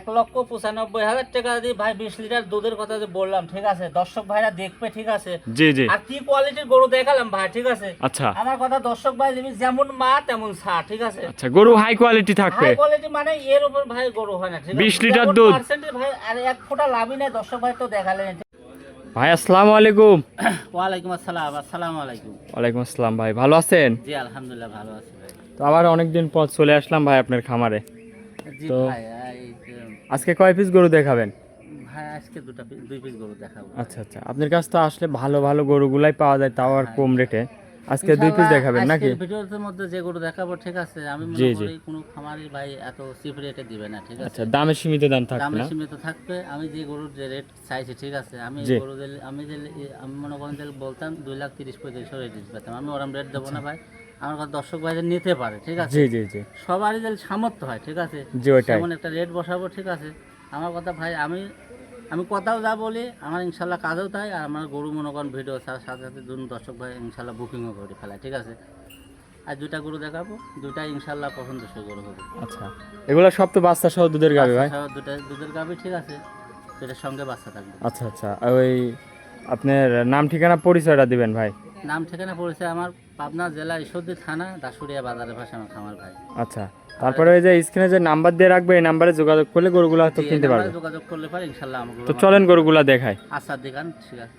এক লক্ষ পঁচানব্বই হাজার টাকা দিয়ে ভাই বিশ লিটার দুধের কথা যে বললাম ঠিক আছে? দর্শক ভাইরা দেখবে ঠিক আছে? জি জি। আর কি কোয়ালিটির গরু দেখালাম ভাই ঠিক আছে? আচ্ছা। আমার কথা দর্শক ভাই দিবি যেমন মা তেমন সা ঠিক আছে? আচ্ছা গরু হাই কোয়ালিটি থাকবে। হাই কোয়ালিটি মানে এর উপর ভাই গরু হয় না ঠিক আছে? 20 লিটার দুধ। percentage ভাই আর এক ফোঁটা লাভই নেই দর্শক ভাই তো দেখালেন। ভাই আসসালামু আলাইকুম। ওয়ালাইকুম আসসালাম আসসালামু আলাইকুম। ওয়ালাইকুম আসসালাম ভাই ভালো আছেন? জি আলহামদুলিল্লাহ ভালো আছি ভাই। তো আবার অনেকদিন পর চলে আসলাম ভাই আপনার খামারে। জি তো- ভাই আজকে কয় পিস গরু দেখাবেন? ভাই আজকে দুটো দুই পিস গরু দেখাবো। আচ্ছা আচ্ছা। আপনার কাছ তো আসলে ভালো ভালো গরুগুলাই পাওয়া যায় তাও আর কম রেটে আজকে দুই পিস দেখাবেন নাকি? ভিডিওর মধ্যে যে গরু দেখাবো ঠিক আছে। আমি মনে করি কোনো খামারি ভাই এত চিপ রেটে দিবে না ঠিক আছে? আচ্ছা দামে সীমিত দাম থাকবে দামে সীমিত থাকবে। আমি যে গরুর যে রেট চাইছি ঠিক আছে? আমি গরু দিলে- আমি আমি মনে করেন বলতাম দুই লাখ তিরিশ পঁয়ত্রিশ রেট আমি ওরম রেট দেবো না ভাই। আমার কথা দর্শক ভাইদের নিতে পারে ঠিক আছে? জি জি জি। সবারই যদি সামর্থ্য হয় ঠিক আছে? জি ওইটাই। যেমন একটা রেট বসাবো ঠিক আছে? আমার কথা ভাই আমি আমি কথাও যা বলি আমার ইনশাল্লাহ কাজেও তাই আর আমার গরু মনে করেন ভিডিও ছাড়ার সাথে সাথে দুজন দর্শক ভাই ইনশাল্লাহ বুকিংও করে ফেলায় ঠিক আছে? আর দুইটা গরু দেখাবো দুইটা ইনশাল্লাহ পছন্দসই গরু হবে। আচ্ছা। এগুলো সব তো বাচ্চা সহ দুধের গাবে ভাই? দুটা দুধের গাবি ঠিক আছে? দুটার সঙ্গে বাচ্চা থাকবে। আচ্ছা আচ্ছা। ওই আপনার নাম ঠিকানা পরিচয়টা দিবেন ভাই। নাম ঠিকানা পরিচয় আমার পাবনা জেলা ঈশ্বরদী থানা দাসুরিয়া বাজারের পাশে আমার খামার ভাই। আচ্ছা তারপরে ওই যে স্ক্রিনে যে নাম্বার দিয়ে রাখবে এই নাম্বারে যোগাযোগ করলে গরুগুলো হয়তো কিনতে পারবে। যোগাযোগ করলে পারে ইনশাল্লাহ আমার তো চলেন গরুগুলা দেখায় আসার দিকান ঠিক আছে।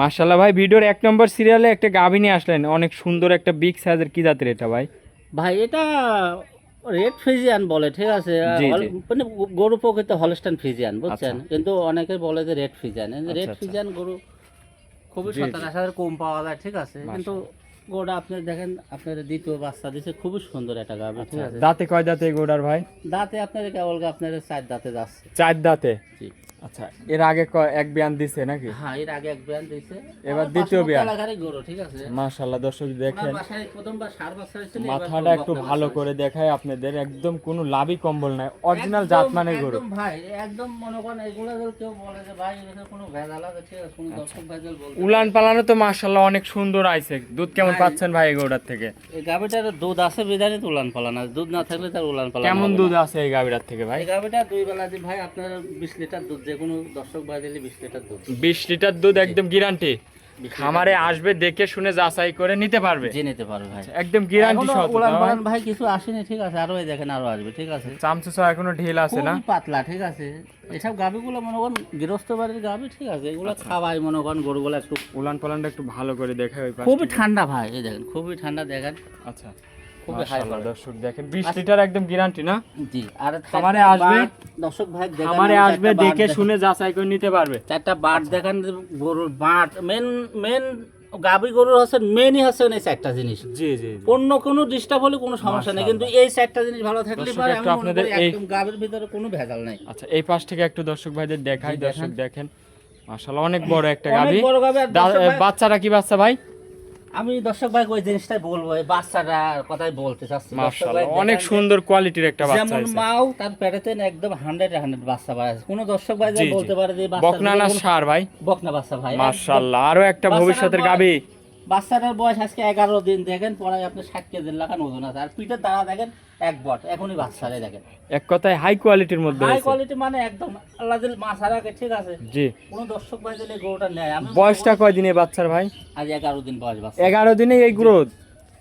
মার্শাল্লাহ ভাই ভিডিওর এক নম্বর সিরিয়ালে একটা গাভী নিয়ে আসলেন। অনেক সুন্দর একটা বিগ সাইজের কি জাতের এটা ভাই? ভাই এটা রেড ফ্রিজিয়ান বলে ঠিক আছে। মানে গরু প্রকৃত হলস্টাইন ফ্রিজিয়ান বুঝছেন? আচ্ছা। কিন্তু অনেকে বলে যে রেড ফ্রিজিয়ান রেড আচ্ছা। ফ্রিজিয়ান গরু খুবই জি। হাজার কম পাওয়া যায় ঠিক আছে? কিন্তু গরুটা আপনি দেখেন আপনার দ্বিতীয় বাচ্চা দিছে খুবই সুন্দর একটা গাভী ঠিক আছে? দাঁতে কয় দাঁতে গোড়ার ভাই? দাঁতে আপনার কেবল আপনার চার দাঁতে যাচ্ছে। চার দাঁতে? জি। আচ্ছা এর আগে এক বিয়ান দিছে নাকি? হ্যাঁ এর আগে এক বিয়ান দিয়েছে এবার দ্বিতীয় বিয়ান। গরু ঠিক আছে? মাশাল্লাহ দর্শক দেখেন। প্রথমবার সার বাচ্চা মাথাটা একটু ভালো করে দেখায় আপনাদের একদম কোনো লাভই কম্বল নাই অরিজিনাল জাত মানের গরু। একদম ভাই একদম মনে করেন এগুলো কেউ বলে যে ভাই কোনো ভেজাল আছে? কোনো দর্শক ভাই যদি বলতে উলান পালানো তো মাশাল্লাহ অনেক সুন্দর আইছে। দুধ কেমন পাচ্ছেন ভাই গরুটার থেকে? এই গাভিটার দুধ আছে তো উলান পালান দুধ না থাকলে তার উলান পালান কেমন দুধ আছে এই গাভীটার থেকে ভাই? এই গাভিটা দুই বেলা ভাই আপনার বিশ লিটার দুধ যে কোনো দর্শক ভাই দিলে বিশ লিটার দুধ। বিশ লিটার দুধ একদম গ্যারান্টি খামারে আসবে দেখে শুনে যাচাই করে নিতে পারবে। যে নিতে পারবে ভাই। একদম গ্যারান্টি সহ উলান ভাই? কিছু আসেনি ঠিক আছে আরও দেখেন আরও আসবে ঠিক আছে। চামচুচা এখনও ঢিল আছে না? পাতলা ঠিক আছে। এসব গাভিগুলো মনে করেন গৃহস্থ বাড়ির গাভি ঠিক আছে এগুলো আচ্ছা। খাওয়াই মনে করেন গরু গরুগুলো একটু। উলান পালানটা একটু ভালো করে দেখায় খুবই ঠান্ডা ভাই এই দেখেন খুবই ঠান্ডা দেখেন। আচ্ছা। খুবই হাই দর্শক দেখেন 20 লিটার একদম গ্যারান্টি না? জি আর খামারে আসবে, দর্শক ভাই খামারে আসবে দেখে শুনে যাচাই করে নিতে পারবে। চারটা বাট দেখেন গরুর বাট মেন মেন গাভী গরুর হচ্ছে মেনই হচ্ছে এই চারটা জিনিস। জি জি অন্য কোনো ডিস্টার্ব হলে কোনো সমস্যা নেই কিন্তু এই চারটা জিনিস ভালো থাকলে পরে আমি আপনাদের একদম গাভীর ভিতরে কোনো ভেজাল নাই। আচ্ছা এই পাশ থেকে একটু দর্শক ভাইদের দেখাই দর্শক দেখেন। মাশাআল্লাহ অনেক বড় একটা গাবি বাচ্চারা কি বাচ্চা ভাই? আমি দর্শক ভাই ওই জিনিসটাই বলব এই বাচ্চাটা কথাই বলতে চাচ্ছি। ভাই অনেক সুন্দর কোয়ালিটির একটা বাচ্চা যেমন মাও তার পেটেতে একদম হান্ড্রেড হান্ড্রেড বাচ্চা পায় কোনো দর্শক ভাই যা। বলতে পারে যে বাচ্চা বকনা না সার ভাই। বকনা বাচ্চা ভাই মাশাআল্লাহ আরও একটা ভবিষ্যতের গাবি। বাচ্চাটার বয়স আজকে এগারো দিন দেখেন পরে আপনি ষাট কেজির লাগান ওজন আছে। আর পিঠের দ্বারা দেখেন এক বট এখনই বাচ্চারে দেখেন। এক কথায় হাই কোয়ালিটির মধ্যে হাই কোয়ালিটি মানে একদম আল্লাহ দিল মাছ রাখে ঠিক আছে? জি। কোনো দর্শক ভাই দিলে গরুটা নেয়। আমি বয়সটা কয় দিনে বাচ্চার ভাই? আজ এগারো দিন বয়স বাচ্চা। এগারো দিনে এই গ্রোথ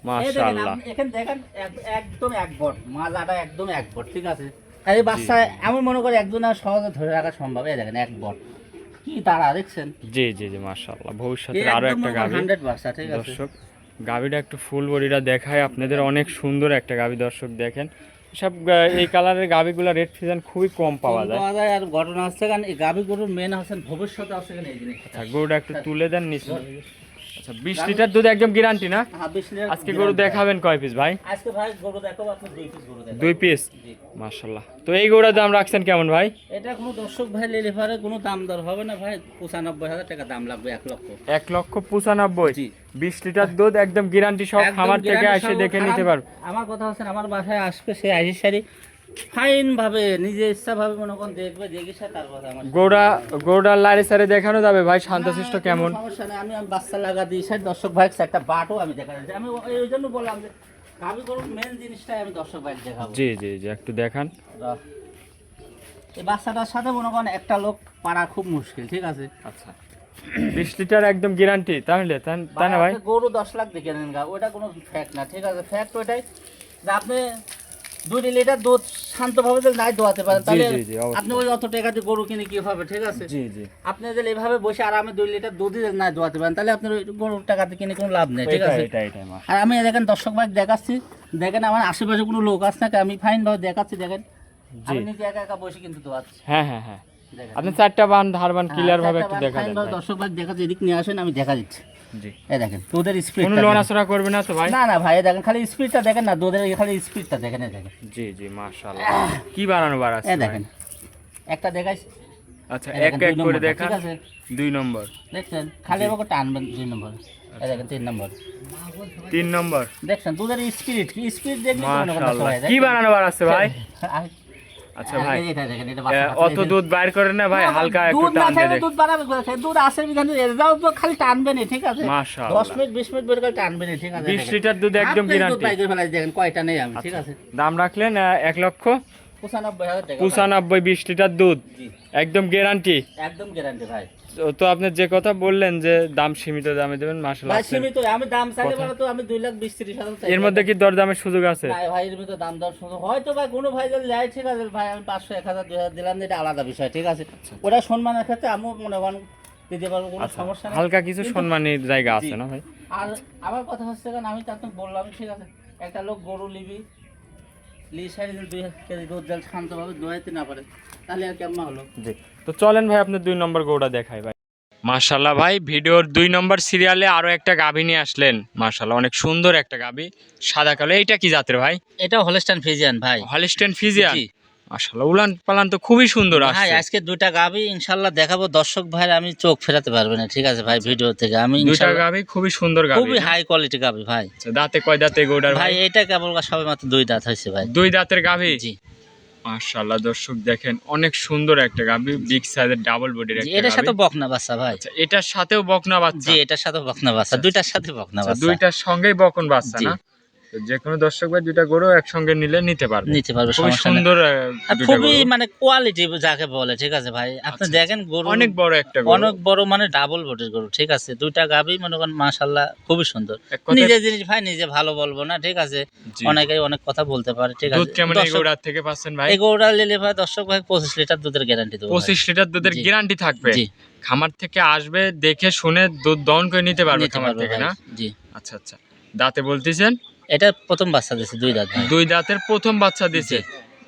মাশাআল্লাহ। এখানে দেখেন এক- একদম এক বট মাজাটা একদম এক বট ঠিক আছে? এই বাচ্চা আমি মনে করি একজন আর সহজে ধরে রাখা সম্ভব। এই দেখেন এক বট। কি তারা দেখছেন? জি জি জি মাশাআল্লাহ। ভবিষ্যতে আরও একটা গাবি হান্ড্রেড বাচ্চা ঠিক আছে। দর্শক গাবিটা একটু ফুল বডিটা দেখায়। আপনাদের অনেক সুন্দর একটা গাবি দর্শক দেখেন। সব এই কালারের গাবিগুলো রেড সিজন খুবই কম পাওয়া যায়। পাওয়া যায় আর ঘটনা হচ্ছে কারণ এই মেন হচ্ছেন ভবিষ্যতে আছে এই জিনিসটা। আচ্ছা গরুটা একটু তুলে দেন নিচে। আচ্ছা বিশ লিটার দুধ একদম গ্যারান্টি না? হ্যাঁ, বিশ লিটার আজকে গরু দেখাবেন কয় পিস ভাই? আজকে ভাই গরু দেখাবো আপনি দুই পিস গরু দেখাবো দুই পিস জি। মাশাল্লাহ তো এই গরুটার দাম রাখছেন কেমন ভাই? এটা কোনো দর্শক ভাই নিলে পারে কোনো দাম দর হবে না ভাই পঁচানব্বই হাজার টাকা দাম লাগবে এক লক্ষ। এক লক্ষ পঁচানব্বই? জি। বিশ লিটার দুধ একদম গ্যারান্টি সব খামার থেকে এসে দেখে নিতে পারবে। আমার কথা হচ্ছে আমার বাসায় আসবে সে আইসির সারি ফাইন ভাবে নিজে ইচ্ছা ভাবে মনে করেন দেখবে দেখে সে তার কথা আমার সারে দেখানো যাবে ভাই শান্তশিষ্ট কেমন? সমস্যা নেই আমি আমি বাচ্চা লাগা দিই দর্শক ভাই একটা বাটও আমি দেখা যাচ্ছে আমি ও- এই জন্য বললাম যে মেন জিনিসটাই আমি দর্শক ভাই দেখাবো। জি জি জি একটু দেখান। এই বাচ্চাটার সাথে মনে করেন একটা লোক পারা খুব মুশকিল ঠিক আছে? আচ্ছা। বিশ লিটার একদম গ্যারান্টি তাহলে তাই- তাই না ভাই গরু দশ লাখ দেখে নেন গা ওটা কোনো ফ্যাক্ট না ঠিক আছে? ফ্যাক্ট ওইটাই যে আপনি দুই লিটার দুধ শান্তভাবে যদি নাই দোয়াতে পারেন তাহলে। আপনি ওই অত টাকা দিয়ে গরু কিনে কি হবে ঠিক আছে? জি জি। আপনি যদি এইভাবে বসে আরামে দুই লিটার দুধই যদি না দোয়াতে পারেন তাহলে আপনার গরুর টাকাতে কিনে কোনো লাভ নেই ঠিক আছে? আর আমি দেখেন দর্শক ভাই দেখাচ্ছি দেখেন আমার আশেপাশে কোনো লোক আছে নাকি? আমি ফাইন ভাবে দেখাচ্ছি দেখেন। আমি জি। নিজে একা একা বসে কিন্তু দোয়াচ্ছি। হ্যাঁ হ্যাঁ হ্যাঁ। আপনি চারটা বান ধারবান ক্লিয়ার ভাবে একটু দেখা দেন দর্শক ভাই দেখাচ্ছি এদিক নিয়ে আসেন আমি দেখা দিচ্ছি। জি। এই দেখেন তোদের স্পিড কোনো করবে না তো ভাই? না না ভাই দেখেন খালি স্পিডটা দেখেন না দুধের খালি স্পিডটা দেখেন এই দেখেন। জি জি মাশাআল্লাহ। কি বানানো বার আছে এই দেখেন একটা দেখাই আচ্ছা এক এক দুই করে নম্বরটা, ঠিক আছে? দুই নম্বর। দেখছেন খালি টানবেন দুই নম্বর। এই দেখেন তিন নম্বর। তিন নম্বর। দেখছেন দুধের স্পিড স্পিড সবাই, কি বানানো বার আছে ভাই? আচ্ছা ভাই। অত দুধ বাইর করে না ভাই হালকা একটু দুধ টান দুধ বাড়াবে দুধ আসে বিধান এরাও তো খালি টানবে না ঠিক আছে? মাশাআল্লাহ। দশ মিনিট বিশ মিনিট বের করে টানবে না ঠিক আছে? বিশ দেখেন। লিটার দুধ একদম গ্যারান্টি। দুধ ফেলাই দেখেন কয়টা নেই আমি ঠিক আছে? দাম রাখলেন আহ, এক লক্ষ? পঁচানব্বই হাজার টাকা ভাই। পঁচানব্বই বিশ লিটার দুধ। একদম গ্যারান্টি। একদম গ্যারান্টি ভাই। তো আপনি যে কথা বললেন যে দাম সীমিত দামে দেবেন ভাই সীমিত। আমি দাম চাইলে বলে তো আমি দুই লাখ বিশ ত্রিশ হাজার এর মধ্যে কি দরদামের সুযোগ আছে? ভাই ভাই এর ভিতরে দাম দর শুধু হয়তো ভাই কোনো ভাই যদি যায় ঠিক আছে ভাই আমি পাঁচশো এক হাজার দুই হাজার দিলাম এটা আলাদা বিষয় ঠিক আছে। ওটা সম্মানের ক্ষেত্রে আমিও মনে করেন দিতে পারব কোনো আচ্ছা, সমস্যা নেই। হালকা কিছু সম্মানের জায়গা আছে না ভাই? আর আমার কথা হচ্ছে কারণ আমি তো বললাম ঠিক আছে একটা লোক গরু লিবি তো চলেন ভাই আপনার দুই নম্বর গৌড়া দেখাই ভাই। মার্শাল্লাহ ভাই ভিডিওর দুই নম্বর সিরিয়ালে আরও একটা গাভী নিয়ে আসলেন। মার্শাল্লাহ অনেক সুন্দর একটা গাভী সাদা কালো। এইটা কি জাতের ভাই? এটা হলস্টাইন ফিজিয়ান ভাই। Holstein Friesian. মাশাল্লাহ উলান পালান তো খুবই সুন্দর আসছে। আজকে দুইটা গাবি ইনশাল্লাহ দেখাবো। দর্শক ভাই আমি চোখ ফেরাতে পারবে না ঠিক আছে ভাই ভিডিও থেকে। আমি দুইটা ইনশাল্লাহ খুবই সুন্দর গাভী খুবই হাই কোয়ালিটি গাবি ভাই। আচ্ছা, দাঁতে কয় দাঁতে গরুটার ভাই? ভাই এটা কেবল সবে মাত্র দুই দাঁত হয়েছে ভাই। দুই দাঁতের গাভী? জি। মাশাআল্লাহ দর্শক দেখেন অনেক সুন্দর একটা গাভী বিগ সাইজের ডাবল বডির একটা এটার সাথে বকনা বাচ্চা ভাই। আচ্ছা এটার সাথেও বকনা বাচ্চা? জি এটার সাথে বকনা বাচ্চা দুইটার সাথে বকনা আচ্ছা, বাচ্চা। দুইটার সঙ্গেই বকন বাচ্চা না? যে কোনো দর্শক ভাই দুইটা গরু একসঙ্গে নিলে নিতে পারবে। নিতে পারবে নেই। সুন্দর খুবই মানে কোয়ালিটি যাকে বলে ঠিক আছে ভাই? আপনি আচ্ছা, দেখেন গরু অনেক বড় একটা গরু। অনেক বড় মানে ডাবল বডির গরু ঠিক আছে? দুইটা গাবি মনে করেন মাশাল্লাহ খুবই সুন্দর। নিজে জিনিস ভাই নিজে ভালো বলব না ঠিক আছে। অনেকেই অনেক কথা বলতে পারে ঠিক আছে? দুধ কেমন এই গরুটার থেকে পাচ্ছেন ভাই? এই গরুটা নিলে ভাই দর্শক ভাই পঁচিশ লিটার দুধের গ্যারান্টি দেবো ভাই। পঁচিশ লিটার দুধের গ্যারান্টি থাকবে। জি। খামার থেকে আসবে দেখে শুনে দুধ দহন করে নিতে পারবে খামার থেকে না? জি। আচ্ছা আচ্ছা। দাঁতে বলতেছেন এটা প্রথম বাচ্চা দিছে দুই দাঁত দুই দাঁতের প্রথম বাচ্চা দিছে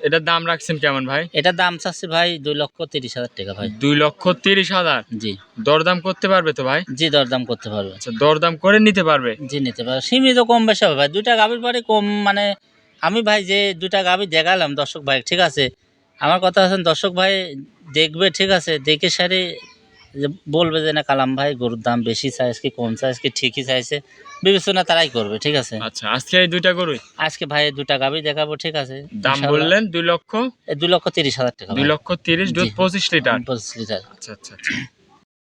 এটার দাম রাখছেন কেমন ভাই? এটা দাম চাচ্ছি ভাই দুই লক্ষ তিরিশ হাজার টাকা ভাই। দুই লক্ষ তিরিশ হাজার? জি। দরদাম করতে পারবে তো ভাই? জি দরদাম করতে পারবে। আচ্ছা দরদাম করে নিতে পারবে? জি নিতে পারবে। সীমিত কম বেশি হবে ভাই। দুইটা গাভীর পরে কম মানে আমি ভাই যে দুইটা গাভী দেখালাম দর্শক ভাই ঠিক আছে? আমার কথা আছেন দর্শক ভাই দেখবে ঠিক আছে? দেখে সারে যে বলবে যে না কালাম ভাই গরুর দাম বেশি চাইজ কি কম চাইজ কি ঠিকই চাইছে? বিবেচনা তারাই করবে ঠিক আছে? আচ্ছা আজকে এই দুইটা গরু আজকে ভাই দুটা গাবি দেখাবো ঠিক আছে? দাম বললেন দুই লক্ষ? দুই লক্ষ তিরিশ হাজার টাকা দুই লক্ষ তিরিশ দুধ। পঁচিশ লিটার। পঁচিশ লিটার। আচ্ছা আচ্ছা আচ্ছা।